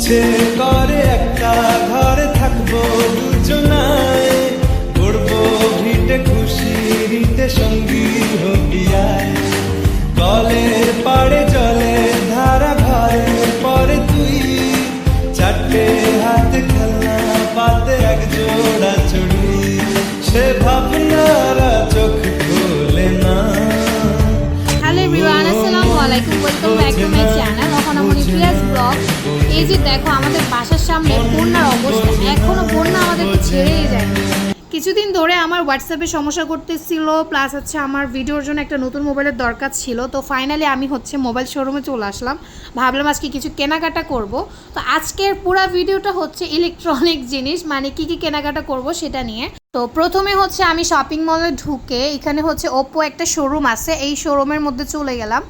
ইচ্ছে করে একটা ঘরে থাকব দুজনায়। করব ভিটে খুশি রিতে সঙ্গী হবিয়ায় কলের পাড়ে জলের ধারা ঘরের পরে তুই। চারটে হাতে খেলনা পাতে এক জোড়া চুড়ি। সে ভাবনারা চোখ খোলে না। হ্যালো এভরিওয়ান আসসালামু আলাইকুম welcome back to my channel place blog এই যে দেখো, আমাদের বাসার সামনে বন্যার অবস্থা। এখনও বন্যা আমাদেরকে ছেড়েই যায় কিছুদিন ধরে আমার হোয়াটসঅ্যাপে সমস্যা করতেছিল প্লাস হচ্ছে আমার ভিডিওর জন্য একটা নতুন মোবাইলের দরকার ছিল। তো ফাইনালি আমি হচ্ছে মোবাইল শোরুমে চলে আসলাম। ভাবলাম আজকে কিছু কেনাকাটা করব। তো আজকের পুরো ভিডিওটা হচ্ছে ইলেকট্রনিক জিনিস মানে কি কি কেনাকাটা করব সেটা নিয়ে। তো প্রথমে হচ্ছে আমি শপিং মলে ঢুকে এখানে হচ্ছে ওপো একটা শোরুম আছে। এই শোরুমের মধ্যে চলে গেলাম।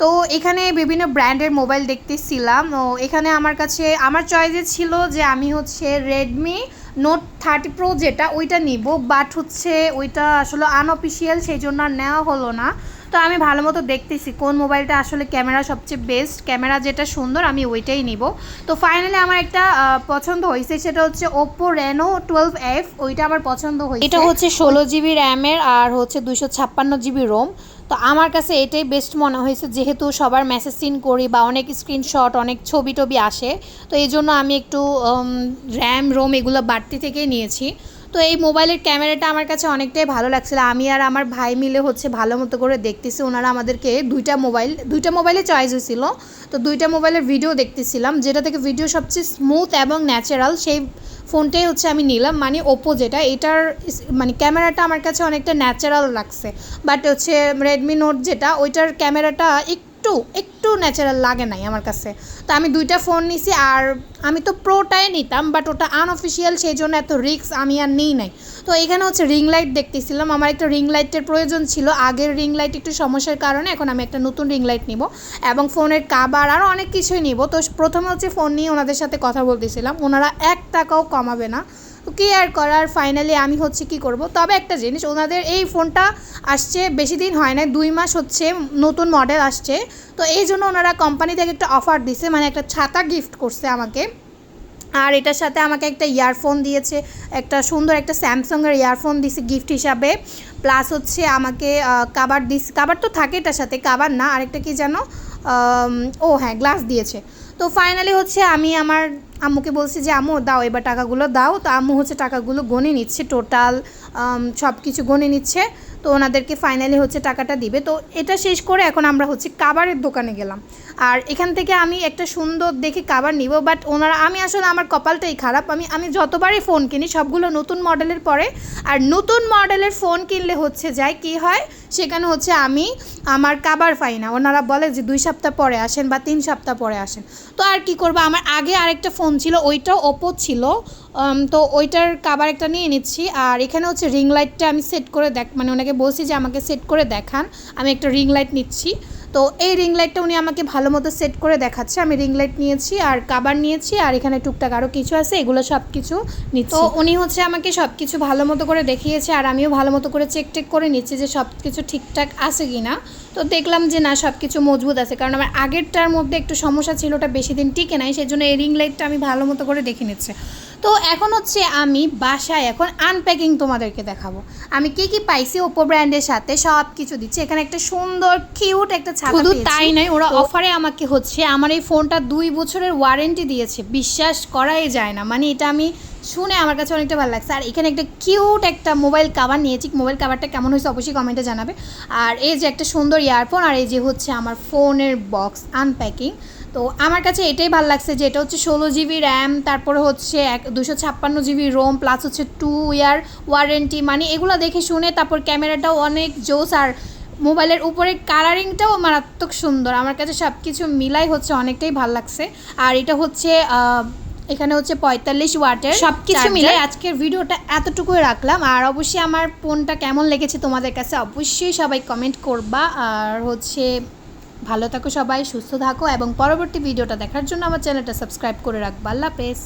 তো এখানে বিভিন্ন ব্র্যান্ডের মোবাইল দেখতেছিলাম। ও, এখানে আমার কাছে, আমার চয়েসে ছিল যে আমি হচ্ছে রেডমি নোট থার্টি প্রো যেটা, ওইটা নিব। বাট হচ্ছে ওইটা আসলে আনঅফিসিয়াল সেই জন্য আর নেওয়া হলো না। তো আমি ভালো মতো দেখতেছি কোন মোবাইলটা আসলে ক্যামেরা সবচেয়ে বেস্ট ক্যামেরা যেটা সুন্দর, আমি ওইটাই নিব। তো ফাইনালি আমার একটা পছন্দ হয়েছে, সেটা হচ্ছে ওপো রেনো টুয়েলভ এফ ওইটা আমার পছন্দ হয়েছে। এটা হচ্ছে ষোলো জিবি র্যামের আর হচ্ছে দুশো ছাপ্পান্ন জিবি রোম তো আমার কাছে এটাই বেস্ট মনে হয়েছে, যেহেতু সবার মেসেজ সিন করি বা অনেক স্ক্রিনশট অনেক ছবি টবি আসে, তো এই জন্য আমি একটু র্যাম রোম এগুলো বাড়তি থেকেই নিয়েছি। তো এই মোবাইলের ক্যামেরাটা আমার কাছে অনেকটাই ভালো লাগছিল। আমি আর আমার ভাই মিলে হচ্ছে ভালো মতো করে দেখতেছি। ওনারা আমাদেরকে দুইটা মোবাইল, দুইটা মোবাইলে চয়েস হয়েছিল। তো দুইটা মোবাইলের ভিডিও দেখতেছিলাম, যেটা থেকে ভিডিও সবচেয়ে স্মুথ এবং ন্যাচারাল সেই ফোনটাই হচ্ছে আমি নিলাম। মানে ওপো যেটা, এটার মানে ক্যামেরাটা আমার কাছে অনেকটা ন্যাচারাল লাগছে। বাট হচ্ছে রেডমি নোট যেটা, ওইটার ক্যামেরাটা একটু একটু একটু ন্যাচারাল লাগে নাই আমার কাছে। তো আমি দুইটা ফোন নিছি আর আমি তো প্রোটাই নিতাম বাট ওটা আনঅফিসিয়াল সেই জন্য এত রিস্ক আমি আর নিই নাই। তো এখানে হচ্ছে রিং লাইট দেখতেছিলাম, আমার একটা রিং লাইটের প্রয়োজন ছিল। আগের রিং লাইট একটু সমস্যার কারণে এখন আমি একটা নতুন রিং লাইট নিব এবং ফোনের কাবার আরও অনেক কিছুই নিব। তো প্রথমে হচ্ছে ফোন নিয়ে ওনাদের সাথে কথা বলতেছিলাম, ওনারা এক টাকাও কমাবে না। কি আর করার ফাইনালি আমি হচ্ছে কি করব? তবে একটা জিনিস, ওনাদের এই ফোনটা আসছে বেশি দিন হয় না দুই মাস হচ্ছে নতুন মডেল আসছে। তো এই জন্য ওনারা কোম্পানি থেকে একটা অফার দিছে মানে একটা ছাতা গিফট করছে আমাকে। আর এটার সাথে আমাকে একটা ইয়ারফোন দিয়েছে, একটা সুন্দর একটা স্যামসংয়ের ইয়ারফোন দিছে গিফট হিসাবে। প্লাস হচ্ছে আমাকে কাবার দিস কাবার তো থাকে এটার সাথে কাবার না, আরেকটা কি যেন ও হ্যাঁ গ্লাস দিয়েছে। তো ফাইনালি হচ্ছে আমি আমার আম্মুকে বলছি যে, আম্মু, দাও এবার টাকাগুলো দাও। তো আম্মু হচ্ছে টাকাগুলো গনে নিচ্ছে টোটাল সব কিছু গনে নিচ্ছে। তো ওনাদেরকে ফাইনালি হচ্ছে টাকাটা দিবে। তো এটা শেষ করে এখন আমরা হচ্ছে কাবারের দোকানে গেলাম। আর এখান থেকে আমি একটা সুন্দর দেখে কাবার নিব বাট ওনারা, আমি আসলে আমার কপালটাই খারাপ। আমি আমি যতবারই ফোন কিনি, সবগুলো নতুন মডেলের পরে। আর নতুন মডেলের ফোন কিনলে হচ্ছে যায় কি হয়? সেখানে হচ্ছে আমি আমার কাবার পাই না। ওনারা বলে যে দুই সপ্তাহ পরে আসেন বা তিন সপ্তাহ পরে আসেন। তো আর কি করব? আমার আগে আরেকটা ফোন ছিল, ওইটাও ওপো ছিল। তো ওইটার কাবার একটা নিয়ে নিচ্ছি। আর এখানে হচ্ছে রিং লাইটটা আমি সেট করে দেখ মানে ওনাকে বলছি যে আমাকে সেট করে দেখান। আমি একটা রিং লাইট নিচ্ছি। তো এই রিং লাইটটা উনি আমাকে ভালো মতো সেট করে দেখাচ্ছে। আমি রিং লাইট নিয়েছি আর কাবার নিয়েছি আর এখানে টুকটাক আরও কিছু আছে, এগুলো সব কিছু তো উনি হচ্ছে আমাকে সব কিছু ভালো মতো করে দেখিয়েছে আর আমিও ভালো মতো করে চেক টেক করে নিচ্ছি যে সব কিছু ঠিকঠাক আছে কি না তো দেখলাম যে না সব কিছু মজবুত আছে, কারণ আমার আগেরটার মধ্যে একটু সমস্যা ছিল, ওটা বেশি দিন টিকে নাই সেই জন্য এই রিং লাইটটা আমি ভালো মতো করে দেখে নিচ্ছে। তো এখন হচ্ছে আমি বাসায় এখন আনপ্যাকিং তোমাদেরকে দেখাবো। আমি কি কি পাইছি ওপো ব্র্যান্ডের সাথে সব কিছু দিচ্ছি। এখানে একটা সুন্দর কিউট একটা ছাতা শুধু তাই নয় ওরা অফারে আমাকে হচ্ছে আমার এই ফোনটা দুই বছরের ওয়ারেন্টি দিয়েছে। বিশ্বাস করাই যায় না। মানে এটা আমি শুনে আমার কাছে অনেকটা ভালো লাগছে। আর এখানে একটা কিউট একটা মোবাইল কাভার নিয়েছি। মোবাইল কাভারটা কেমন হয়েছে অবশ্যই কমেন্টে জানাবে। আর এই যে একটা সুন্দর ইয়ারফোন আর এই যে হচ্ছে আমার ফোনের বক্স আনপ্যাকিং তো আমার কাছে এটাই ভালো লাগছে যে এটা হচ্ছে ষোলো জিবি র্যাম তারপরে হচ্ছে এক, দুশো ছাপ্পান্ন জিবি রোম প্লাস হচ্ছে টু ইয়ার ওয়ারেন্টি মানে এগুলো দেখে শুনে তারপর ক্যামেরাটাও অনেক জোস। আর মোবাইলের উপরে কালারিংটাও মারাত্মক সুন্দর। আমার কাছে সব কিছু মিলাই হচ্ছে অনেকটাই ভালো লাগছে। আর এটা হচ্ছে এখানে হচ্ছে পঁয়তাল্লিশ ওয়াটের সব কিছু মিলে আজকের ভিডিওটা এতটুকুই রাখলাম। আর অবশ্যই আমার ফোনটা কেমন লেগেছে তোমাদের কাছে অবশ্যই সবাই কমেন্ট করবা। আর হচ্ছে ভালো থাকো সবাই সুস্থ থাকো এবং পরবর্তী ভিডিওটা দেখার জন্য আমার চ্যানেলটা সাবস্ক্রাইব করে রাখবা। আল্লাহ হাফেজ।